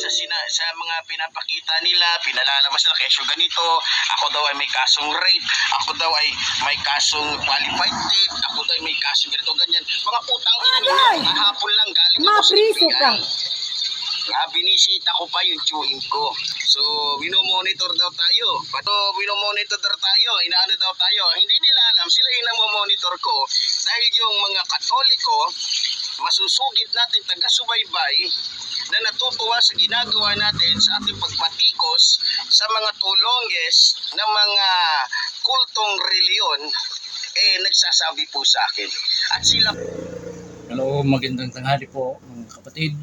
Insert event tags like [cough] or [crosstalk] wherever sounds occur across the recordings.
sa sina, sa mga pinapakita nila, pinalalabas nila kesyo ganito, ako daw ay may kasong rape, ako daw ay may kasong qualified tape, ako daw ay may kasong ganito ganyan. Mga putang ina nila, Agay! mga hapon lang galing ako sa Mapriso ka. FBI. Ah, binisita ko pa yung chewing ko. So, minomonitor daw tayo. Pato, minomonitor daw tayo. Inaano daw tayo. Hindi nila alam. Sila yung namomonitor ko. Dahil yung mga katoliko, masusugid natin taga-subaybay na natutuwa sa ginagawa natin sa ating pagpatikos sa mga tulonges ng mga kultong reliyon, eh, nagsasabi po sa akin. At sila Hello, magandang tanghali po mga kapatid.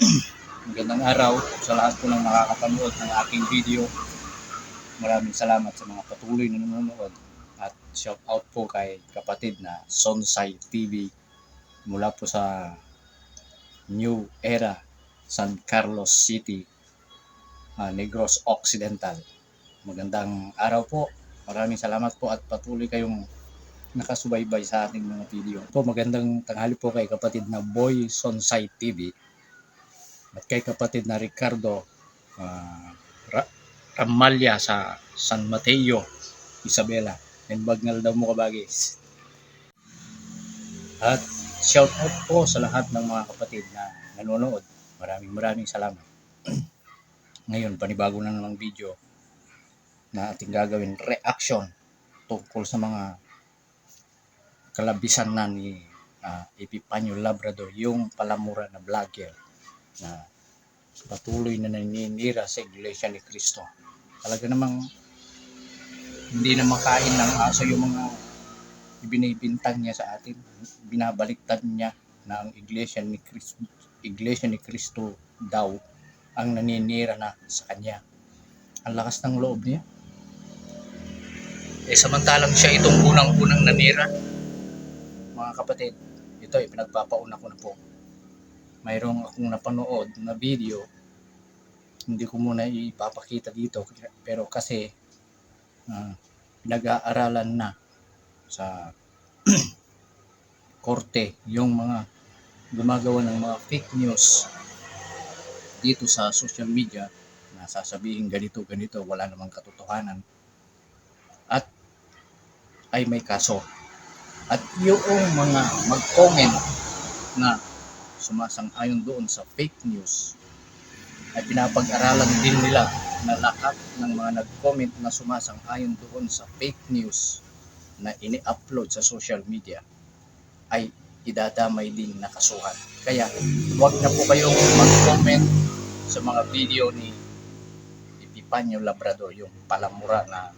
[clears throat] magandang araw sa lahat po ng makakapanood ng aking video. Maraming salamat sa mga patuloy na nanonood at shout out po kay kapatid na Sonsai TV mula po sa New Era San Carlos City, ah, Negros Occidental. Magandang araw po. Maraming salamat po at patuloy kayong nakasubaybay sa ating mga video. Po, magandang tanghali po kay kapatid na Boy Sonsai TV at kay kapatid na Ricardo ah, Ra- Ramalya sa San Mateo, Isabela. And bagnal daw mo kabagis. At shout out po sa lahat ng mga kapatid na nanonood. Maraming maraming salamat. Ngayon, panibago na namang video na ating gagawin reaction tungkol sa mga kalabisan na ni uh, Epipanyo Labrador, yung palamura na vlogger na patuloy na naninira sa Iglesia ni Cristo. Talaga namang hindi na makain ng aso yung mga ibinibintang niya sa atin. Binabaliktad niya na ang Iglesia ni Cristo, Iglesia ni Cristo daw ang naninira na sa kanya. Ang lakas ng loob niya. Eh samantalang siya itong unang-unang nanira mga kapatid, ito ay pinagpapauna ko na po. Mayroong akong napanood na video, hindi ko muna ipapakita dito, pero kasi ah, pinag-aaralan na sa [clears throat] korte yung mga gumagawa ng mga fake news dito sa social media na sasabihin ganito ganito wala namang katotohanan. At ay may kaso. At yung mga mag-comment na sumasang-ayon doon sa fake news ay pinapag-aralan din nila na lahat ng mga nag-comment na sumasang-ayon doon sa fake news na ini-upload sa social media ay idadamay din na kasuhan. Kaya huwag na po kayong mag-comment sa mga video ni Epipanyo Labrador, yung palamura na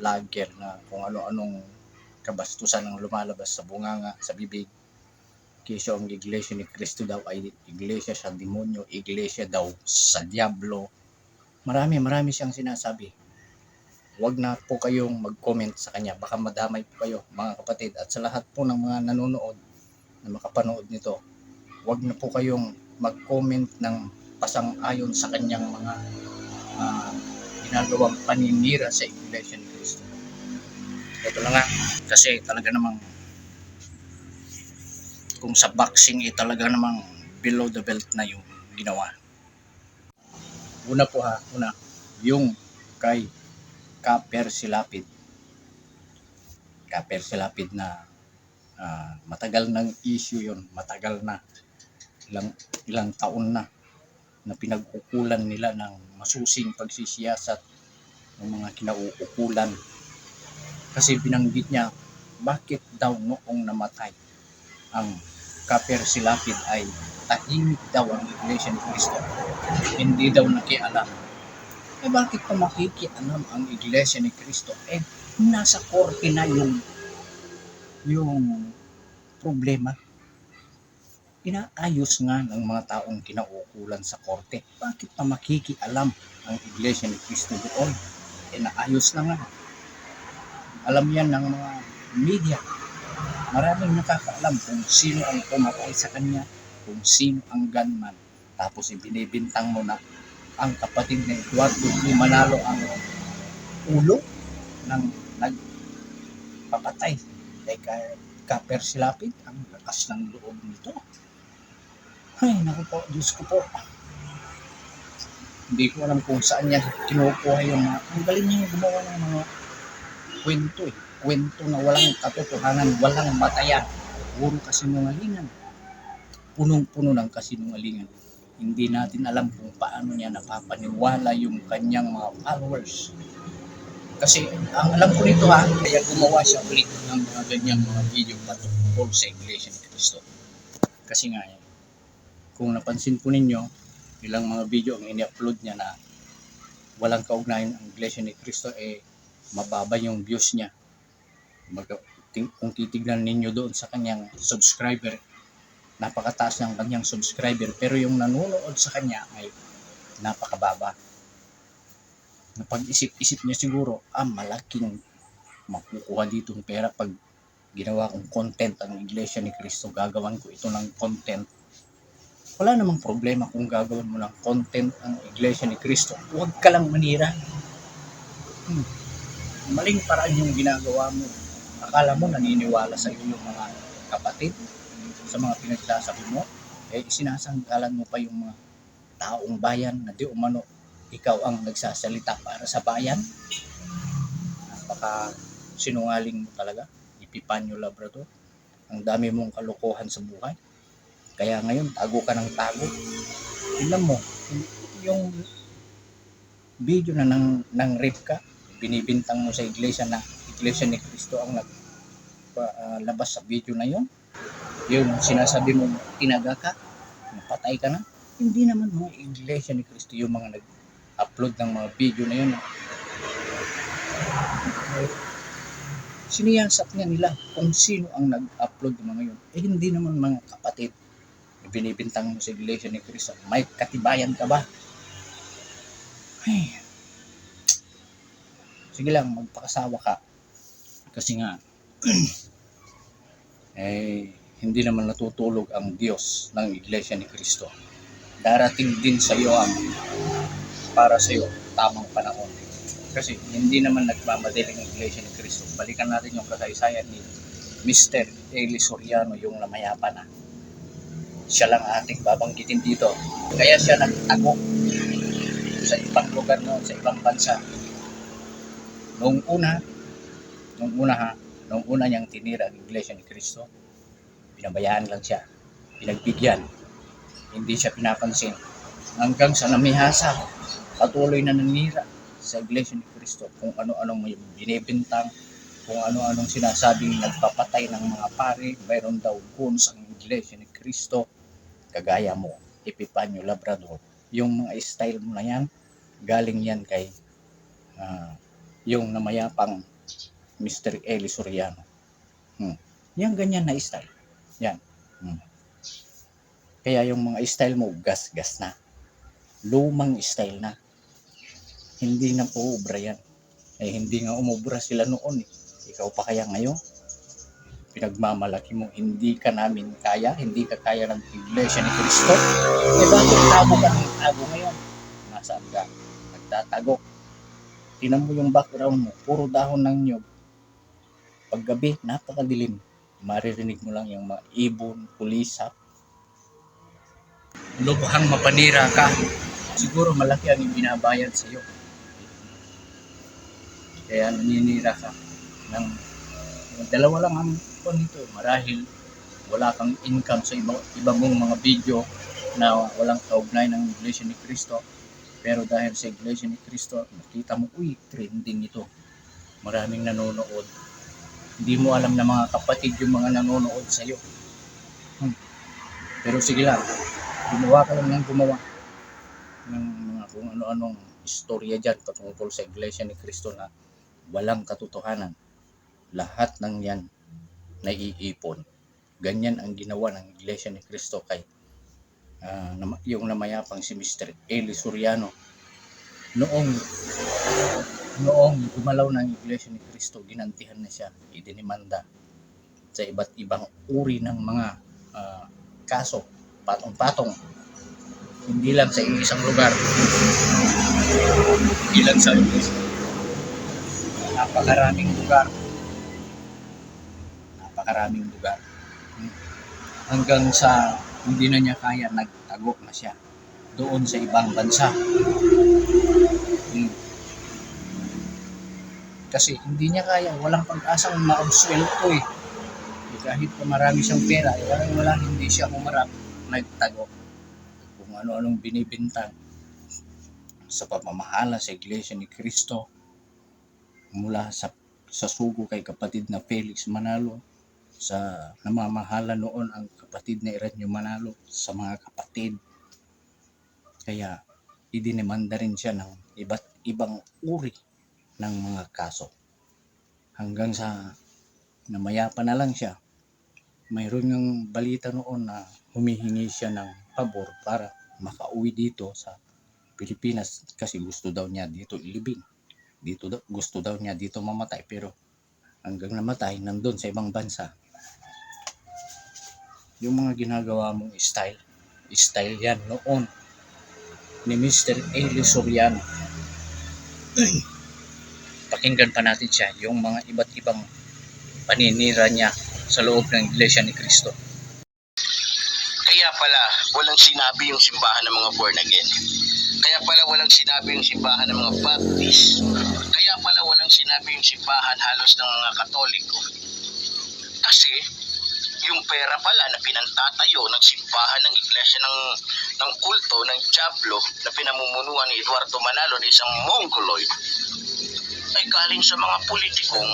vlogger na kung ano-anong kabastusan ang lumalabas sa bunganga, sa bibig. Kesyo ang iglesia ni Kristo daw ay iglesia sa demonyo, iglesia daw sa diablo. Marami, marami siyang sinasabi. Huwag na po kayong mag-comment sa kanya. Baka madamay po kayo, mga kapatid. At sa lahat po ng mga nanonood na makapanood nito, huwag na po kayong mag-comment ng pasang-ayon sa kanyang mga ah, ginagawang paninira sa iglesia ni Kristo. Ito lang nga, kasi talaga namang kung sa boxing eh talaga namang below the belt na yung ginawa. Una po ha, una, yung kay Kaper Silapid. Kaper Silapid na ah, matagal ng issue yon matagal na ilang ilang taon na na pinag-ukulan nila ng masusing pagsisiyasat ng mga kinauukulan kasi binanggit niya bakit daw noong namatay ang Kaper Silapid ay tahimik daw ang Iglesia ni Cristo. Hindi daw nakialam. Eh bakit pa makikialam ang Iglesia ni Cristo? Eh nasa korte na yung yung problema. Inaayos nga ng mga taong kinaukulan sa korte. Bakit pa makikialam ang Iglesia ni Cristo doon? Eh naayos na nga alam yan ng mga media. Maraming nakakaalam kung sino ang pumatay sa kanya, kung sino ang gunman. Tapos ibinibintang mo na ang kapatid ni Eduardo ni Manalo ang ulo ng nagpapatay kay Ka- Kaper Silapid. Ang lakas ng loob nito. Ay, naku po, Diyos ko po. Hindi ko alam kung saan niya kinukuha yung mga, ang galing niya gumawa ng mga kwento eh. Kwento na walang katotohanan, walang batayan. Puro kasinungalingan. Punong-puno ng kasinungalingan. Hindi natin alam kung paano niya napapaniwala yung kanyang mga followers. Kasi ang alam ko nito ha, kaya gumawa siya ulit ng mga ganyang mga video patungkol sa Iglesia ni Cristo. Kasi nga, eh, kung napansin po ninyo, ilang mga video ang ini-upload niya na walang kaugnayan ang Iglesia ni Cristo, eh, mababa yung views niya. Mag- kung titignan ninyo doon sa kanyang subscriber, napakataas ng kanyang subscriber, pero yung nanonood sa kanya ay napakababa. Napag-isip-isip niya siguro, ah, malaking makukuha dito ng pera pag ginawa kong content ang Iglesia ni Cristo, gagawan ko ito ng content. Wala namang problema kung gagawin mo ng content ang Iglesia ni Cristo. Huwag ka lang manira. Hmm. Maling paraan yung ginagawa mo. Akala mo naniniwala sa iyo yung mga kapatid sa mga pinagsasabi mo. Eh, isinasanggalan mo pa yung mga taong bayan na di umano ikaw ang nagsasalita para sa bayan. Napaka sinungaling mo talaga. Ipipanyo Labrador. Ang dami mong kalokohan sa buhay. Kaya ngayon, tago ka ng tago. Tingnan mo, yung video na nang, nang rape ka, binibintang mo sa iglesia na iglesia ni Cristo ang nag pa- ah, labas sa video na yon. Yung sinasabi mo tinaga ka, napatay ka na. Hindi naman mga iglesia ni Cristo yung mga nag-upload ng mga video na yun. Siniyasat nga nila kung sino ang nag-upload ng mga yun. Eh hindi naman mga kapatid. Binibintang mo sa iglesia ni Cristo. May katibayan ka ba? Ay. Sige lang, magpakasawa ka. Kasi nga, [clears throat] eh, hindi naman natutulog ang Diyos ng Iglesia ni Cristo. Darating din sa iyo ang para sa iyo tamang panahon. Kasi hindi naman nagmamadali ang Iglesia ni Cristo. Balikan natin yung kasaysayan ni Mr. Eli Soriano, yung namayapa na. Siya lang ating babanggitin dito. Kaya siya nagtago sa ibang lugar noon, sa ibang bansa. Noong una, noong una ha, noong una niyang tinira ang Iglesia ni Cristo, pinabayaan lang siya, pinagbigyan, hindi siya pinapansin. Hanggang sa namihasa, patuloy na nanira sa Iglesia ni Cristo kung ano-anong may binibintang, kung ano-anong sinasabing nagpapatay ng mga pare, mayroon daw guns ang Iglesia ni Cristo, kagaya mo, Epipanyo Labrador. Yung mga style mo na yan, galing yan kay ah, yung namayapang Mr. Eli Soriano. Hmm. Yan ganyan na style. Yan. Hmm. Kaya yung mga style mo, gas-gas na. Lumang style na. Hindi na po ubra yan. Eh, hindi nga umubra sila noon eh. Ikaw pa kaya ngayon? Pinagmamalaki mo, hindi ka namin kaya, hindi ka kaya ng Iglesia ni Cristo. Eh, bakit tago ka ng tago ngayon? Nasaan ka? Nagtatago. Tinan mo yung background mo, puro dahon ng nyog. Paggabi, napakadilim. Maririnig mo lang yung mga ibon, pulisap. Lubhang mapanira ka. Siguro malaki ang binabayad sa iyo. Kaya naninira ka ng dalawa lang ang po nito. Marahil wala kang income sa iba, iba mong mga video na walang kaugnay ng Iglesia ni Cristo. Pero dahil sa Iglesia ni Cristo, nakita mo, uy, trending ito. Maraming nanonood. Hindi mo alam na mga kapatid yung mga nanonood sa iyo. Hmm. Pero sige lang, gumawa ka lang ng gumawa ng mga kung ano-anong istorya dyan patungkol sa Iglesia ni Cristo na walang katotohanan. Lahat ng yan naiipon. Ganyan ang ginawa ng Iglesia ni Cristo kay nama- yung namayapang si Mr. Eli Soriano. Noong noong gumalaw ng Iglesia ni Cristo, ginantihan na siya, idinimanda sa iba't ibang uri ng mga ah, kaso, patong-patong. Hindi lang sa isang lugar. Hindi lang sa napakaraming lugar. Napakaraming lugar. Hanggang sa hindi na niya kaya, nagtago na siya doon sa ibang bansa. Kasi hindi niya kaya, walang pag-asang maabsuelto eh. Kahit pa marami siyang pera, eh, walang wala, hindi siya humarap, nagtago. Kung ano-anong binibintang sa pamamahala sa Iglesia ni Cristo mula sa sa sugo kay kapatid na Felix Manalo sa namamahala noon ang kapatid na Eranio Manalo sa mga kapatid kaya idinemanda rin siya ng iba't ibang uri ng mga kaso hanggang sa namayapa na lang siya mayroon ng balita noon na humihingi siya ng pabor para makauwi dito sa Pilipinas kasi gusto daw niya dito ilibing. Dito daw, gusto daw niya dito mamatay pero hanggang namatay nandun sa ibang bansa. Yung mga ginagawa mong style, style yan noon ni Mr. Eli Soriano. [clears throat] Pakinggan pa natin siya yung mga iba't ibang paninira niya sa loob ng Iglesia ni Cristo. Kaya pala, walang sinabi yung simbahan ng mga born again. Kaya pala walang sinabi yung simbahan ng mga Baptist. Kaya pala walang sinabi yung simbahan halos ng mga Katoliko. Kasi yung pera pala na pinantatayo ng simbahan ng iglesia ng ng kulto ng Diablo na pinamumunuan ni Eduardo Manalo na isang Mongoloid ay galing sa mga politikong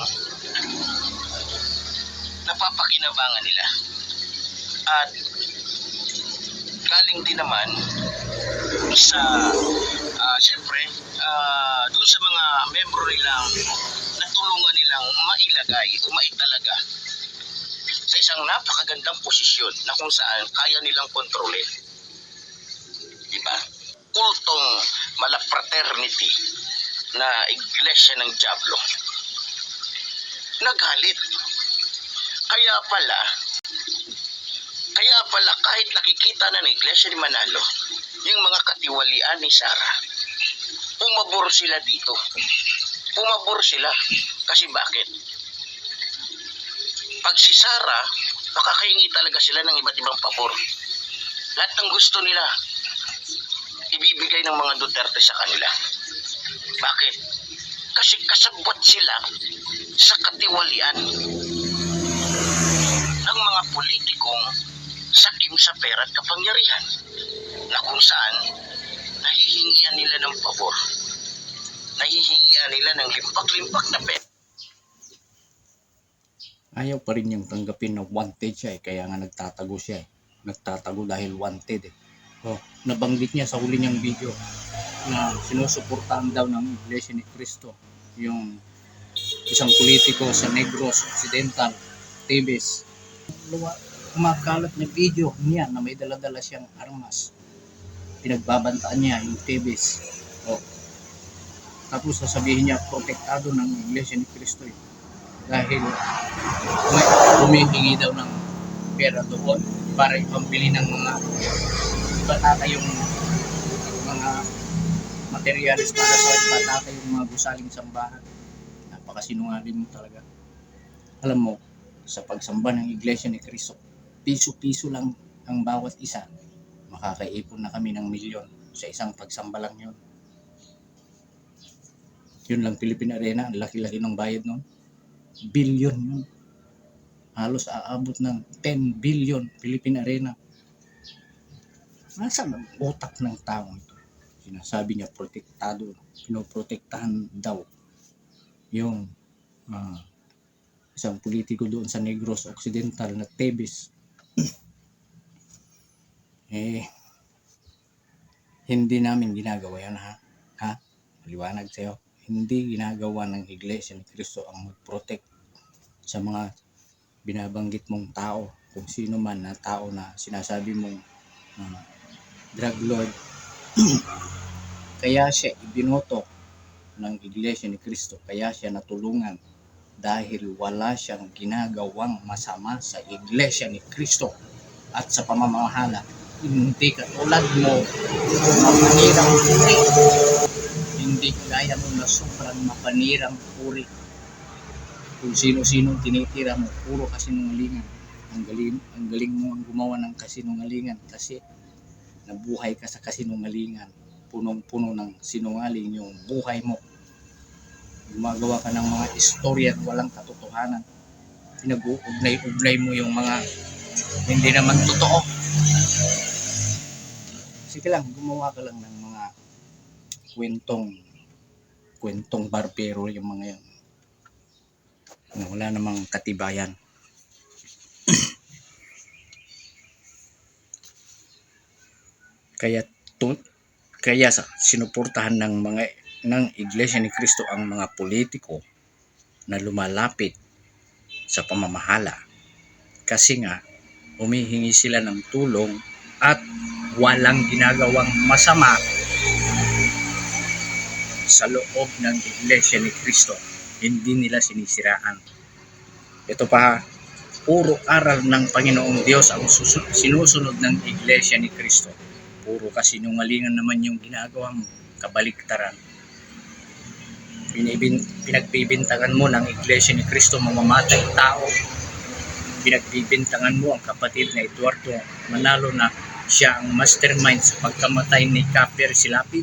napapakinabangan nila. At galing din naman sa ah siyempre ah doon sa mga membro nilang natulungan nilang mailagay o maitalaga sa isang napakagandang posisyon na kung saan kaya nilang kontrolin. Diba? Kultong malafraternity na iglesia ng Diablo. Nagalit. Kaya pala, kaya pala kahit nakikita na ng iglesia ni Manalo, yung mga katiwalian ni Sara, pumabor sila dito. Pumabor sila. Kasi bakit? Pag si Sara, makakahingi talaga sila ng iba't ibang pabor. Lahat ng gusto nila, ibibigay ng mga Duterte sa kanila. Bakit? Kasi kasabot sila sa katiwalian ng mga politikong sakim sa pera at kapangyarihan na kung saan nahihingian nila ng pabor. Nahihingian nila ng limpak-limpak na pera. ayaw pa rin yung tanggapin na wanted siya eh. Kaya nga nagtatago siya eh. Nagtatago dahil wanted eh. Oh, nabanggit niya sa huli niyang video na sinusuportahan daw ng Iglesia ni Cristo yung isang politiko sa Negros Occidental. Luwa, kumakalat na video niya na may daladala siyang armas. Pinagbabantaan niya yung Tibes. Oh. Tapos sasabihin niya, protektado ng Iglesia ni Cristo eh. Dahil may humihingi daw ng pera doon para ipambili ng mga patata yung mga materials para sa patata yung mga gusaling sambahan. Napakasinungaling mo talaga. Alam mo, sa pagsamba ng Iglesia ni Cristo, piso-piso lang ang bawat isa. Makakaipon na kami ng milyon sa isang pagsamba lang yun. Yun lang Philippine Arena, ang laki-laki ng bayad nun. Billion yun. Halos aabot ng 10 billion Philippine Arena. Nasaan ang utak ng tao ito? Sinasabi niya protektado, pinoprotektahan daw yung ah, isang politiko doon sa Negros Occidental na Tebes. [clears throat] eh, hindi namin ginagawa yan ha. Ha? Maliwanag sa'yo. Hindi ginagawa ng Iglesia ni Cristo ang mag-protect sa mga binabanggit mong tao. Kung sino man na tao na sinasabi mong ah, drug lord. [clears throat] Kaya siya ibinoto ng Iglesia ni Cristo. Kaya siya natulungan dahil wala siyang ginagawang masama sa Iglesia ni Cristo at sa pamamahala. Hindi katulad mo mapanirang puri. Hindi kaya mo na sobrang mapanirang puri. Kung sino-sino tinitira mo, puro kasinungalingan. Ang galing, ang galing mo ang gumawa ng kasinungalingan kasi nabuhay ka sa kasinungalingan. Punong-puno ng sinungaling yung buhay mo. Gumagawa ka ng mga istorya at walang katotohanan. Pinag-uugnay-ugnay mo yung mga hindi naman totoo. Sige lang, gumawa ka lang ng mga kwentong kwentong barbero yung mga yan. Wala namang katibayan. [clears throat] kaya to, kaya sa sinuportahan ng mga ng Iglesia ni Cristo ang mga politiko na lumalapit sa pamamahala kasi nga humihingi sila ng tulong at walang ginagawang masama sa loob ng Iglesia ni Cristo. Hindi nila sinisiraan. Ito pa, puro aral ng Panginoong Diyos ang sinusunod ng Iglesia ni Cristo. Puro kasinungalingan naman yung ginagawa mo, kabaliktaran. Binibin, pinagbibintangan mo ng Iglesia ni Cristo mamamatay tao. Pinagbibintangan mo ang kapatid na Eduardo Manalo na siya ang mastermind sa pagkamatay ni Kaper Silapid.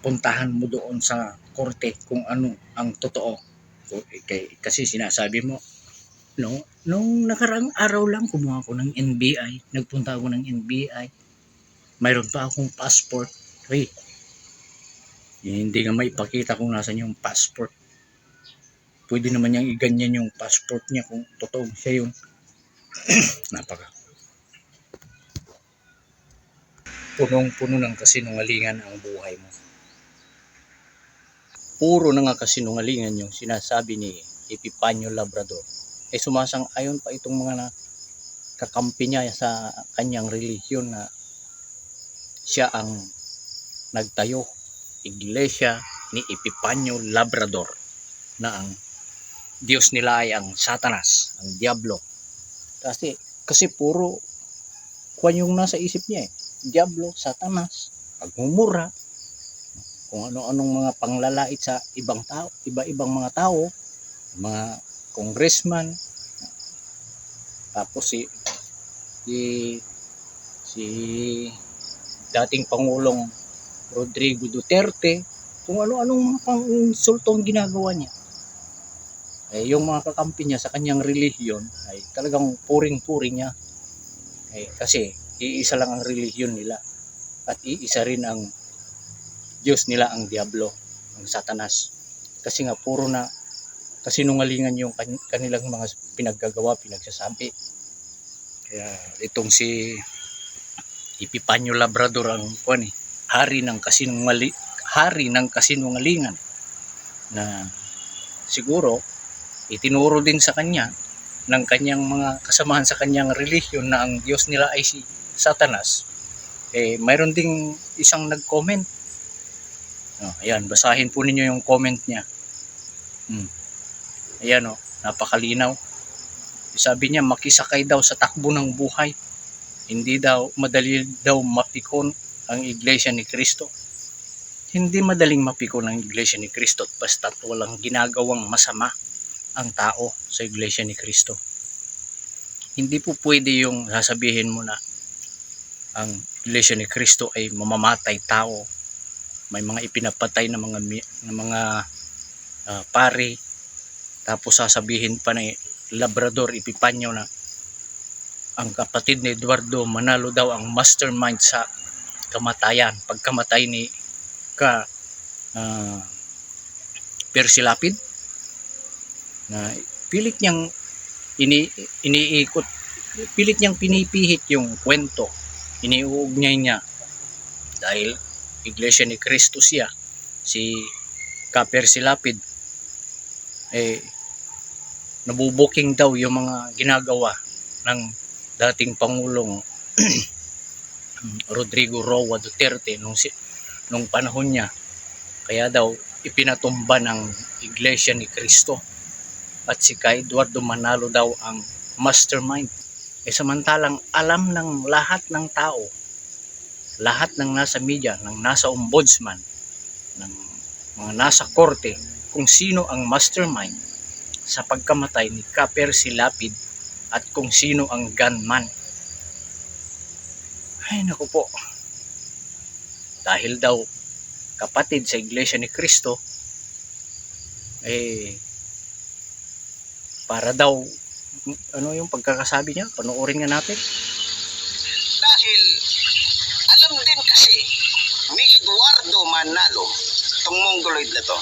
Puntahan mo doon sa korte kung ano ang totoo. Eh, Kasi sinasabi mo, no, nung nakaraang araw lang kumuha ako ng NBI, nagpunta ako ng NBI, mayroon pa akong passport. Hey, hindi nga maipakita kung nasan yung passport. Pwede naman niyang iganyan yung passport niya kung totoo siya yun. [clears throat] Napaka. Punong-puno ng kasinungalingan ang buhay mo. Puro na nga kasinungalingan yung sinasabi ni Epipanyo Labrador. Eh sumasang ayon pa itong mga na kakampi niya sa kanyang relihiyon na siya ang nagtayo iglesia ni Epipanyo Labrador na ang Diyos nila ay ang Satanas, ang Diablo. Kasi kasi puro kwan yung nasa isip niya eh. Diablo, Satanas, pagmumura, kung ano-anong mga panglalait sa ibang tao, iba-ibang mga tao, mga congressman, tapos si si si dating Pangulong Rodrigo Duterte, kung ano-anong mga pang-insulto ang ginagawa niya. Eh, yung mga kakampi niya sa kanyang relihiyon ay talagang puring-puring niya. Eh, kasi iisa lang ang relihiyon nila at iisa rin ang Diyos nila ang Diablo, ang Satanas. Kasi nga puro na kasinungalingan yung kan- kanilang mga pinaggagawa, pinagsasabi. Kaya itong si Epipanyo Labrador ang kuan eh, hari ng kasinungali hari ng kasinungalingan na siguro itinuro din sa kanya ng kanyang mga kasamahan sa kanyang relihiyon na ang Diyos nila ay si Satanas. Eh, mayroon ding isang nag-comment. Oh, ayan, basahin po ninyo yung comment niya. Hmm. Ayan oh, napakalinaw. Sabi niya, makisakay daw sa takbo ng buhay. Hindi daw, madali daw mapikon ang iglesia ni Kristo. Hindi madaling mapikon ang iglesia ni Kristo at basta't walang ginagawang masama ang tao sa iglesia ni Kristo. Hindi po pwede yung sasabihin mo na ang iglesia ni Kristo ay mamamatay tao. May mga ipinapatay na mga na mga ah, pari tapos sasabihin pa ni Labrador Epipanyo na ang kapatid ni Eduardo Manalo daw ang mastermind sa kamatayan pagkamatay ni ka uh, Persilapid na pilit niyang ini, iniikot pilit niyang pinipihit yung kwento iniuugnay niya. Dahil iglesia ni Kristo siya si Kapersilapid eh nabubuking daw yung mga ginagawa ng dating Pangulong [clears throat] Rodrigo Roa Duterte nung, nung panahon niya. Kaya daw ipinatumba ng Iglesia ni Cristo at si Kay Eduardo Manalo daw ang mastermind. E samantalang alam ng lahat ng tao, lahat ng nasa media, ng nasa ombudsman, ng mga nasa korte, kung sino ang mastermind sa pagkamatay ni Kaper Silapid at kung sino ang gunman. Ay naku po. Dahil daw kapatid sa Iglesia ni Kristo, eh para daw ano yung pagkakasabi niya panoorin nga natin Dahil alam din kasi ni Eduardo Manalo, itong mongoloid na to,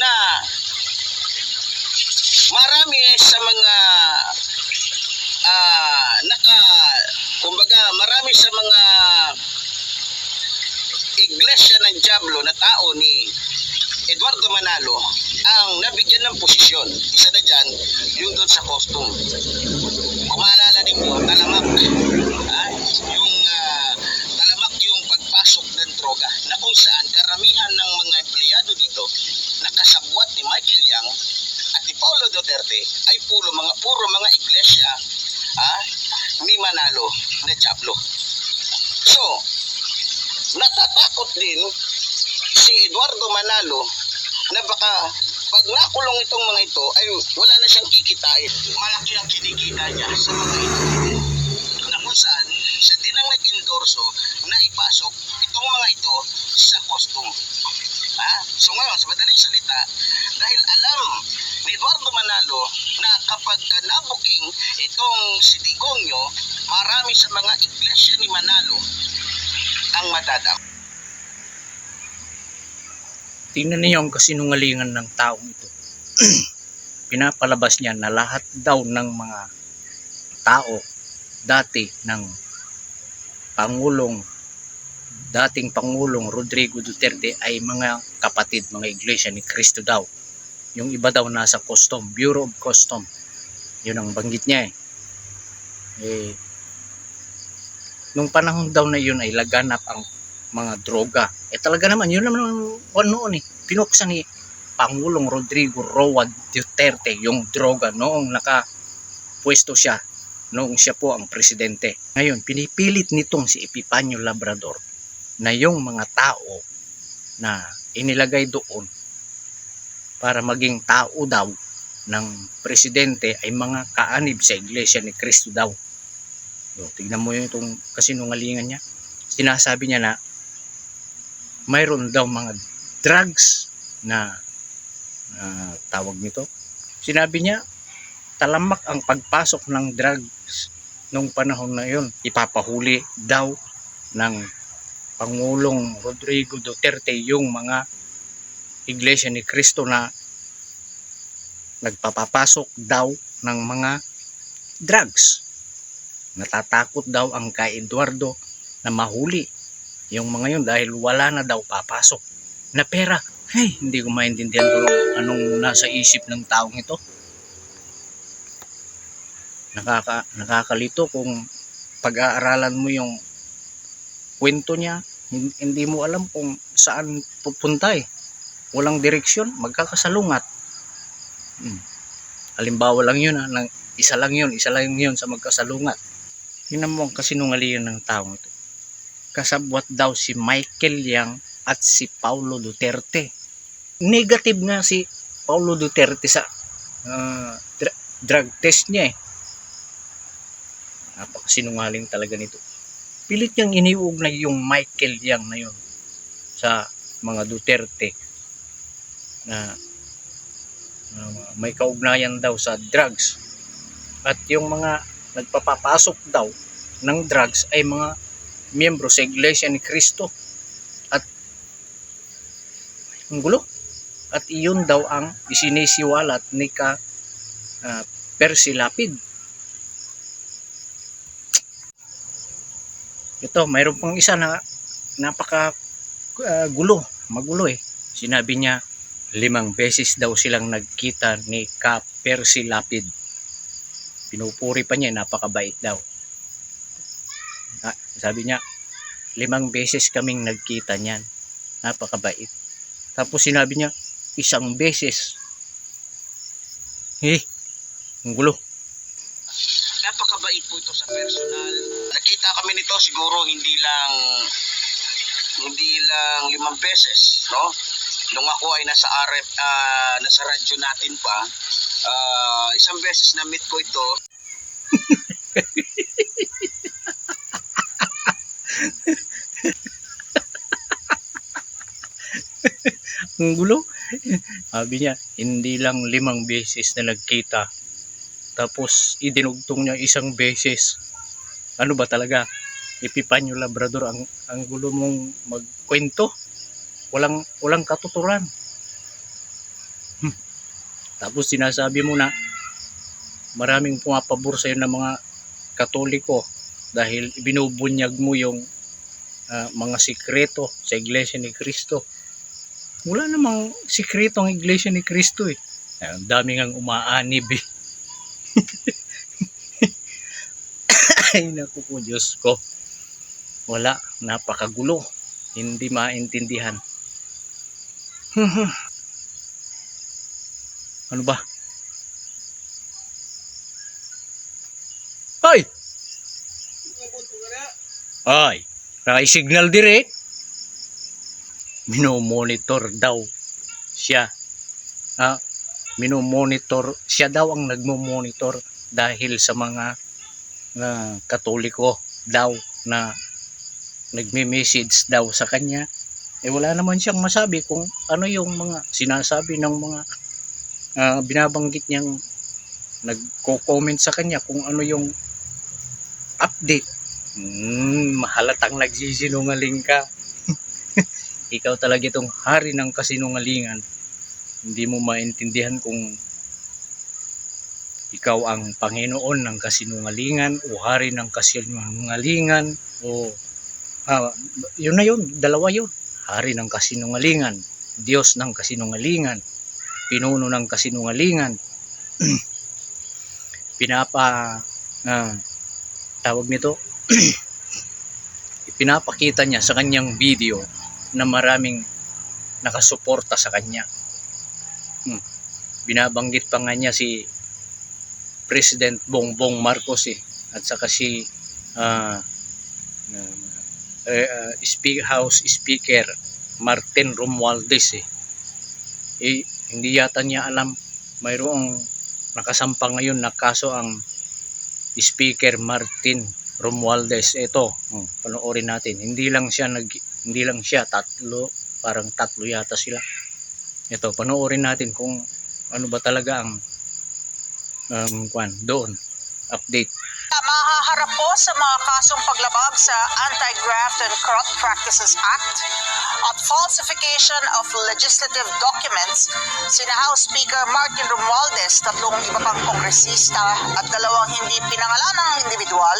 na marami sa mga ah naka kumbaga marami sa mga iglesia ng Diablo na tao ni Eduardo Manalo ang nabigyan ng posisyon. Isa na dyan, yung doon sa costume. Kung maalala ninyo, talamak. Ah, yung ah, talamak yung pagpasok ng droga na kung saan karamihan ng mga empleyado dito nakasabwat ni Michael Yang Paulo Duterte ay puro mga puro mga iglesia ah, ni Manalo na Diablo. So, natatakot din si Eduardo Manalo na baka pag nakulong itong mga ito ay wala na siyang kikitain. Malaki ang kinikita niya sa mga ito. Na kung saan siya din ang nag-endorso na ipasok itong mga ito sa costume. Ha? So ngayon, sa madaling salita, dahil alam ni Eduardo Manalo na kapag nabuking itong si Digongyo, marami sa mga iglesia ni Manalo ang madadam. tingnan niyo ang kasinungalingan ng taong ito [clears throat] pinapalabas niya na lahat daw ng mga tao dati ng Pangulong dating Pangulong Rodrigo Duterte ay mga kapatid, mga iglesia ni Cristo daw. Yung iba daw nasa custom, Bureau of Custom. Yun ang banggit niya eh. eh nung panahon daw na yun ay laganap ang mga droga. Eh talaga naman, yun naman ang noon eh. Pinuksan ni Pangulong Rodrigo Roa Duterte yung droga noong nakapwesto siya noong siya po ang presidente. Ngayon, pinipilit nitong si Epipanyo Labrador na yung mga tao na inilagay doon para maging tao daw ng presidente ay mga kaanib sa iglesia ni Cristo daw. So, tignan mo yung itong kasinungalingan niya. Sinasabi niya na mayroon daw mga drugs na ah, tawag nito. Sinabi niya talamak ang pagpasok ng drugs nung panahon na yun. Ipapahuli daw ng Pangulong Rodrigo Duterte yung mga iglesia ni Cristo na nagpapapasok daw ng mga drugs. Natatakot daw ang kay Eduardo na mahuli yung mga yun dahil wala na daw papasok na pera. Hey, hindi ko maintindihan kung anong nasa isip ng taong ito. Nakaka, nakakalito kung pag-aaralan mo yung kwento niya, hindi mo alam kung saan pupunta eh. Walang direksyon, magkakasalungat. Hmm. Halimbawa lang yun, ha, ng, isa lang yun, isa lang yun sa magkasalungat. Yun mo ang kasinungalingan ng taong ito. Kasabwat daw si Michael Yang at si Paulo Duterte. Negative nga si Paulo Duterte sa ah, dra- drug test niya eh. Napakasinungaling talaga nito. Pilit niyang iniugnay yung Michael Yang na yun sa mga Duterte na na may kaugnayan daw sa drugs. At yung mga nagpapapasok daw ng drugs ay mga miyembro sa Iglesia ni Cristo. At ang gulo. At iyon daw ang isinisiwalat ni ka ah, Percy Ito, mayroon pang isa na napaka ah, gulo, magulo eh. Sinabi niya, limang beses daw silang nagkita ni Ka Percy Lapid. Pinupuri pa niya, napakabait daw. Ah, sabi niya, limang beses kaming nagkita niyan. Napakabait. Tapos sinabi niya, isang beses. Eh, ang gulo. Napakabait po ito sa personal. Nakita kami nito siguro hindi lang hindi lang limang beses, no? Nung ako ay nasa RF, ah, nasa radyo natin pa, ah, isang beses na meet ko ito. [laughs] Ang gulo. Sabi niya, hindi lang limang beses na nagkita. Tapos idinugtong niya isang beses. Ano ba talaga? Epipanyo Labrador ang ang gulo mong magkwento. Walang walang katuturan. Hmm. Tapos sinasabi mo na maraming pumapabor sa ng mga Katoliko dahil binubunyag mo yung ah, mga sikreto sa Iglesia ni Cristo. Wala namang sikreto ang Iglesia ni Cristo eh. Ang dami ngang umaanib eh. [laughs] Ay naku po Diyos ko. Wala, napakagulo. Hindi maintindihan. [laughs] ano ba? Ay! Ay, naka-signal dire. Minomonitor daw siya. Ah, minomonitor, siya daw ang nagmo-monitor dahil sa mga na katoliko daw na nagme-message daw sa kanya. Eh wala naman siyang masabi kung ano yung mga sinasabi ng mga ah, binabanggit niyang nagko-comment sa kanya kung ano yung update. Hmm, mahalatang nagsisinungaling ka. [laughs] Ikaw talaga itong hari ng kasinungalingan. Hindi mo maintindihan kung ikaw ang Panginoon ng kasinungalingan o hari ng kasinungalingan o ah, yun na yun, dalawa yun. Hari ng kasinungalingan, Diyos ng kasinungalingan, pinuno ng kasinungalingan, [clears throat] pinapa ah, tawag nito [clears throat] pinapakita niya sa kanyang video na maraming nakasuporta sa kanya. Hmm. Binabanggit pa nga niya si President Bongbong Marcos eh, at saka si ah, uh, uh, speak, House Speaker Martin Romualdez eh. eh. Hindi yata niya alam mayroong nakasampa ngayon na kaso ang Speaker Martin Romualdez. Ito, hmm, panoorin natin. Hindi lang siya nag hindi lang siya tatlo, parang tatlo yata sila. Ito, panoorin natin kung ano ba talaga ang um, kwan, doon. Update. Mahaharap po sa mga kasong paglabag sa Anti-Graft and Corrupt Practices Act at falsification of legislative documents sina House Speaker Martin Romualdez, tatlong iba pang kongresista at dalawang hindi pinangalanang individual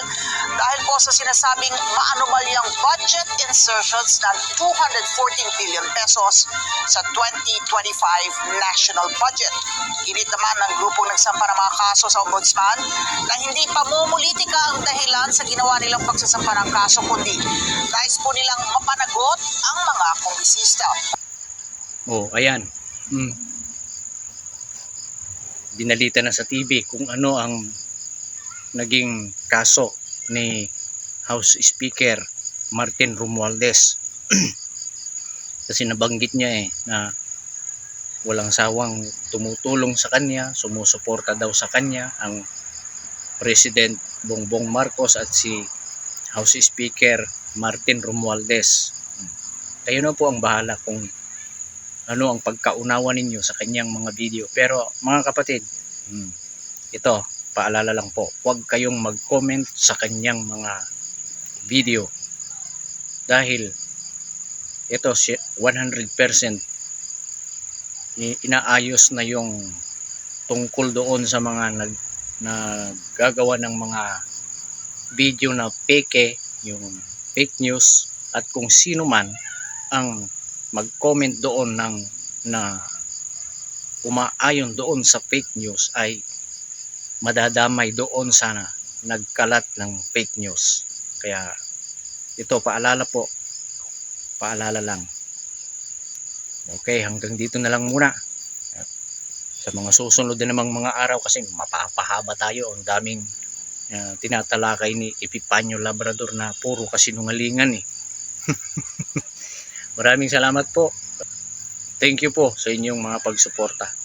dahil po sa sinasabing maanumalyang budget insertions ng 214 billion pesos sa 2025 national budget. Ginit naman ng grupong nagsampa ng mga kaso sa ombudsman na hindi pamumulitika ang dahilan sa ginawa nilang pagsasampa ng kaso kundi nais po nilang mapanagot ang mga kongresista. Oh, ayan. Mm. Binalita na sa TV kung ano ang naging kaso ni House Speaker Martin Romualdez. [clears throat] Kasi nabanggit niya eh na walang sawang tumutulong sa kanya, sumusuporta daw sa kanya ang President Bongbong Marcos at si House Speaker Martin Romualdez. Kayo na po ang bahala kung ano ang pagkaunawa ninyo sa kanyang mga video. Pero mga kapatid, hmm, ito, paalala lang po, huwag kayong mag-comment sa kanyang mga video. Dahil ito si- 100% i- inaayos na yung tungkol doon sa mga nag naggagawa ng mga video na peke, yung fake news at kung sino man ang mag-comment doon ng na umaayon doon sa fake news ay madadamay doon sa nagkalat ng fake news. Kaya ito paalala po. Paalala lang. Okay, hanggang dito na lang muna. Sa mga susunod din namang mga araw kasi mapapahaba tayo. Ang daming uh, tinatalakay ni Epipanyo Labrador na puro kasinungalingan eh. [laughs] Maraming salamat po. Thank you po sa inyong mga pagsuporta.